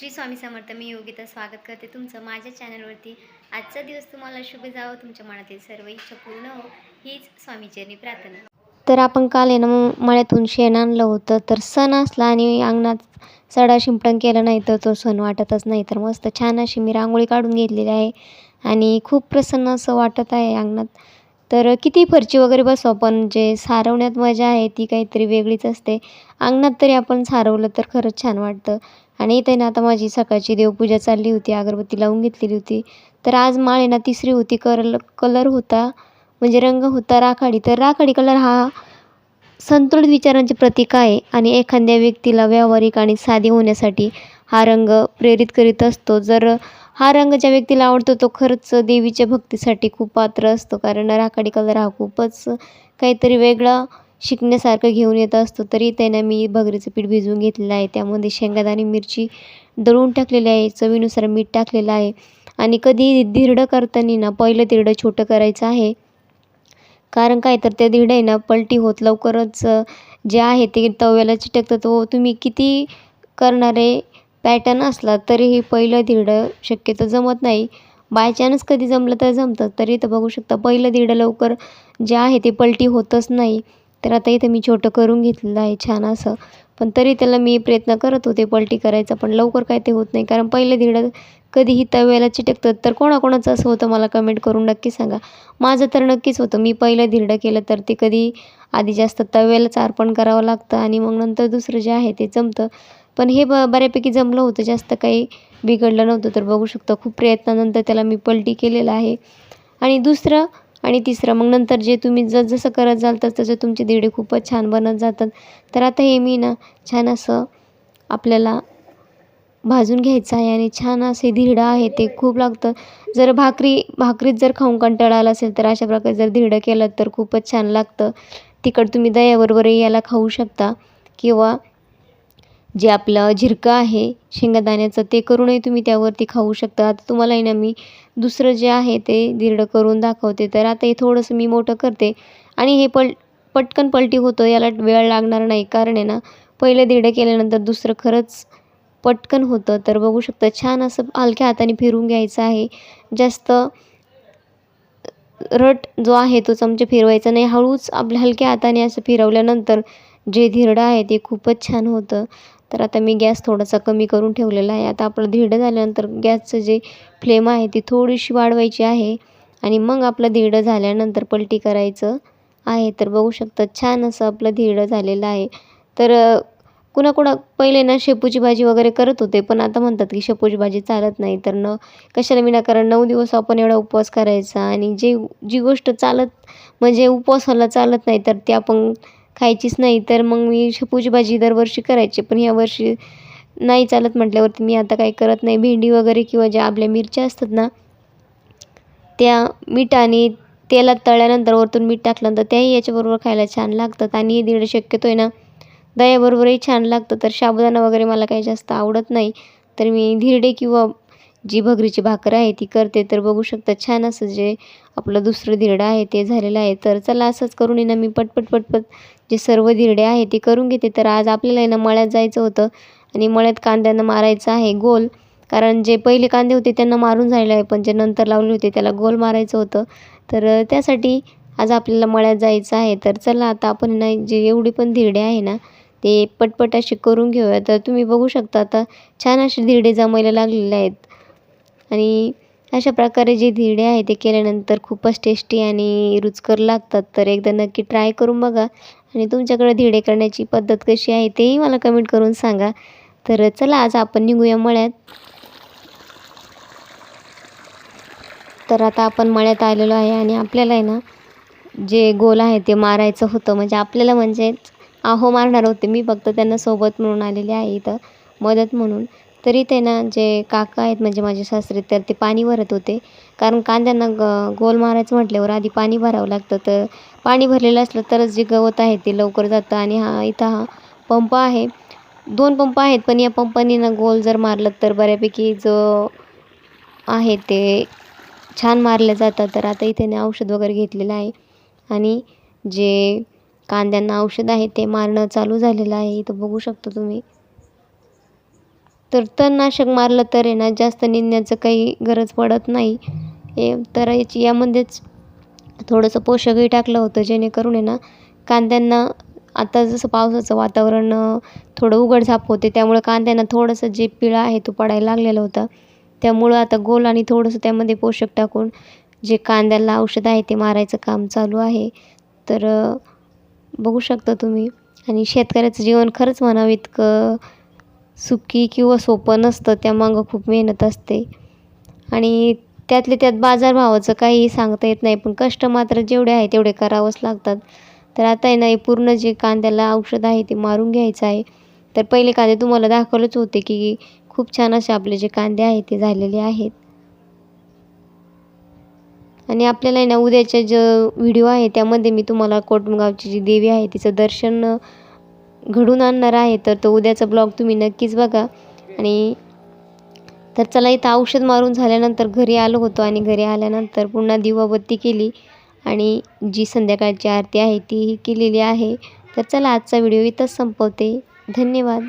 श्री स्वामी समर्थ मी योगिता स्वागत करते तुमचं माझ्या चॅनलवरती. आजचा दिवस तुम्हाला शुभ जावं तुमच्या मनातील सर्व इच्छा पूर्ण हो हीच स्वामीचरणी प्रार्थना. तर आपण काल आहे ना मळ्यातून शेण आणलं होतं तर सण असला आणि अंगणात सडा शिंपडण केलं नाही तर तो सण वाटतच नाही. तर मस्त छान अशी मी रांगोळी काढून घेतलेली आहे आणि खूप प्रसन्न असं वाटत आहे अंगणात. तर किती फरची वगैरे बसवा पण जे सारवण्यात मजा आहे ती काहीतरी वेगळीच असते. अंगणात तरी आपण सारवलं तर खरंच छान वाटतं. आणि इथे ना आता माझी सकाळची देवपूजा चालली होती अगरबत्ती लावून घेतलेली होती. तर आज माळ ना तिसरी होती करल कलर होता म्हणजे रंग होता राखाडी. तर राखाडी कलर हा संतुलित विचारांचे प्रतीक आहे आणि एखाद्या व्यक्तीला व्यावहारिक आणि साधी होण्यासाठी हा रंग प्रेरित करीत असतो. जर हा रंग ज्या व्यक्तीला आवडतो तो खरंच देवीच्या भक्तीसाठी खूप पात्र असतो. कारण राखाडी कलर हा खूपच काहीतरी वेगळा शिकण्यासारखं घेऊन येत असतो तरी त्यानं मी भगरीचं पीठ भिजवून घेतलेलं आहे. त्यामध्ये शेंगादाणे मिरची दळून टाकलेली आहे. चवीनुसार मीठ टाकलेलं आहे. आणि कधी धिरडं करताना ना पहिलं धिरडं छोटं करायचं आहे. कारण काय तर त्या धिरडं आहे ना पलटी होत लवकरच जे आहे ते तव्याला चिटकतं. तो तुम्ही किती करणारे पॅटर्न असला तरीही पहिलं धिरडं शक्यतो जमत नाही. बाय चान्स कधी जमलं तर जमतं. तरी तर बघू शकता पहिलं धिरडं लवकर जे आहे ते पलटी होतच नाही. तर आता इथं मी छोटं करून घेतलेलं आहे छान असं. पण तरी त्याला मी प्रयत्न करत होते पलटी करायचा पण लवकर काय ते होत नाही. कारण पहिलं धिडं कधीही तव्याला चिटकतं तर कोणाकोणाचं असं होतं मला कमेंट करून नक्की सांगा. माझं तर नक्कीच होतं. मी पहिलं धिरडं केलं तर ते कधी आधी जास्त तव्यालाच अर्पण करावं लागतं आणि मग नंतर दुसरं जे आहे ते जमतं. पण हे ब बऱ्यापैकी जमलं होतं. जास्त काही बिघडलं नव्हतं. तर बघू शकता खूप प्रयत्नानंतर त्याला मी पलटी केलेलं आहे. आणि दुसरं आणि तिसरं मग नंतर जे तुम्ही जस जसं करत जाल तसं तसं तुमचे दिडे खूपच छान बनत जातात. तर आता हे मी ना छान असं आपल्याला भाजून घ्यायचं आहे आणि छान असे धिरडं आहे ते खूप लागतं. जर भाकरी भाकरीत जर खाऊन कंटाळा आला असेल तर अशा प्रकारे जर धिरडं केलं तर खूपच छान लागतं. तिखट तुम्ही दह्याबरोबरही याला खाऊ शकता किंवा जे आपलं झिरकं आहे शेंगादाण्याचं ते करूनही तुम्ही त्यावरती खाऊ शकता. आता तुम्हाला आहे ना मी दुसरं जे आहे ते धिरडं करून दाखवते. तर आता हे थोडंसं मी मोठं करते. आणि हे पल पटकन पलटी होतं याला वेळ लागणार नाही. कारण आहे ना पहिलं धिरडं केल्यानंतर दुसरं खरंच पटकन होतं. तर बघू शकता छान असं हलक्या हाताने फिरून घ्यायचं आहे. जास्त रट जो आहे तो चमचे फिरवायचा नाही. हळूच आपल्या हलक्या हाताने असं फिरवल्यानंतर जे धिरडं आहे ते खूपच छान होतं. तर आता मी गॅस थोडासा कमी करून ठेवलेला आहे. आता आपलं धिरडं झाल्यानंतर गॅसचं जे फ्लेम आहे ती थोडीशी वाढवायची आहे. आणि मग आपलं धिरडं झाल्यानंतर पलटी करायचं आहे. तर बघू शकता छान असं आपलं धिरडं झालेलं आहे. तर कुणाकुणा पहिले ना शेपूची भाजी वगैरे करत होते पण आता म्हणतात की शेपूची भाजी चालत नाही. तर न कशाला विनाकारण नऊ दिवस आपण एवढा उपवास करायचा? आणि जे जी गोष्ट चालत म्हणजे उपवासाला चालत नाही तर ते आपण खायचीच नाही तर मग मी शेपूची भाजी दरवर्षी करायची. पण यावर्षी नाही चालत म्हटल्यावरती मी आता काही करत नाही. भेंडी वगैरे किंवा ज्या आपल्या मिरच्या असतात ना त्या मीठ आणि तेलात तळल्यानंतर वरतून मीठ टाकल्यानंतर त्याही याच्याबरोबर खायला छान लागतात. आणि हे दीड शक्यतो आहे ना दह्याबरोबरही छान लागतं. तर साबुदाणा वगैरे मला काही जास्त आवडत नाही. तर मी धिरडे किंवा जी भगरीची भाकर आहे ती करते. तर बघू शकता छान असं जे आपलं दुसरं धिरडं आहे ते झालेलं आहे. तर चला असंच करून आहे ना मी पटपट पटपट जे सर्व धिरडे आहे ते करून घेते. तर आज आपल्याला ना मळ्यात जायचं होतं. आणि मळ्यात कांद्यांना मारायचं आहे गोल. कारण जे पहिले कांदे होते त्यांना मारून झालेले आहे. पण जे नंतर लावले होते त्याला गोल मारायचं होतं. तर त्यासाठी आज आपल्याला मळ्यात जायचं आहे. तर चला आता आपण ना जे एवढी पण धिरडे आहे ना ते पटपट अशी करून घेऊया. तर तुम्ही बघू शकता आता छान असे धिरडे जमायला लागलेले आहेत. आणि अशा प्रकारे जे धिरडे आहे ते केल्यानंतर खूपच टेस्टी आणि रुचकर लागतात. तर एकदा नक्की ट्राय करून बघा. आणि तुमच्याकडे धिरडे करण्याची पद्धत कशी आहे तेही मला कमेंट करून सांगा. तर चला आज आपण निघूया मळ्यात. तर आता आपण मळ्यात आलेलो आहे आणि आपल्याला आहे ना जे गोल आहे ते मारायचं होतं. म्हणजे आपल्याला म्हणजेच आहो मारणार होते. मी फक्त त्यांना सोबत म्हणून आलेले आहे इथं. मदत म्हणून. तरी ते ना जे काका आहेत म्हणजे माझे सासरे तर ते पाणी भरत होते. कारण कांद्यांना ग गोल मारायचं म्हटल्यावर आधी पाणी भरावं लागतं. तर पाणी भरलेलं असलं तरच जे गवत आहे ते लवकर जातं. आणि हा इथं हा पंप आहे. दोन पंप आहेत पण या पंपाने ना गोल जर मारलं तर बऱ्यापैकी जो आहे ते छान मारले जातात. तर आता इथे ना औषध वगैरे घेतलेलं आहे. आणि जे कांद्यांना औषध आहे ते मारणं चालू झालेलं आहे. इथं बघू शकता तुम्ही. तर तणनाशक मारलं तर आहे ना जास्त निंदण्याचं काही गरज पडत नाही. हे तर याची यामध्येच थोडंसं पोषकही टाकलं होतं जेणेकरून आहे ना कांद्यांना आता जसं पावसाचं वातावरण थोडं उघडझाप होते त्यामुळे कांद्यांना थोडंसं जे पिळा आहे तो पडायला लागलेला होता. त्यामुळं आता गोल आणि थोडंसं त्यामध्ये पोषक टाकून जे कांद्याला औषध आहे ते मारायचं काम चालू आहे. तर बघू शकता तुम्ही. आणि शेतकऱ्याचं जीवन खरंच म्हणावं इतकं सुखी किंवा सोपं नसतं त्यामागं खूप मेहनत असते. आणि त्यातले त्यात बाजारभावाचं काही सांगता येत नाही पण कष्ट मात्र जेवढे आहे तेवढे करावंच लागतात. तर आता आहे ना हे पूर्ण जे कांद्याला औषध आहे ते मारून घ्यायचं आहे. तर पहिले कांदे तुम्हाला दाखवलेच होते की खूप छान असे आपले जे कांदे आहेत ते झालेले आहेत. आणि आपल्याला आहे ना उद्याच्या जे व्हिडिओ आहे त्यामध्ये मी तुम्हाला कोटमगावची जी देवी आहे तिचं दर्शन घडून आणणार आहे तर तो उद्याचा ब्लॉग तुम्ही नक्कीच बघा. आणि तर चला इथं औषध मारून झाल्यानंतर घरी आलो होतो आणि घरी आल्यानंतर पुन्हा दिवाबत्ती केली. आणि जी संध्याकाळची आरती आहे तीही केलेली आहे. तर चला आजचा व्हिडिओ इथंच संपवते. धन्यवाद.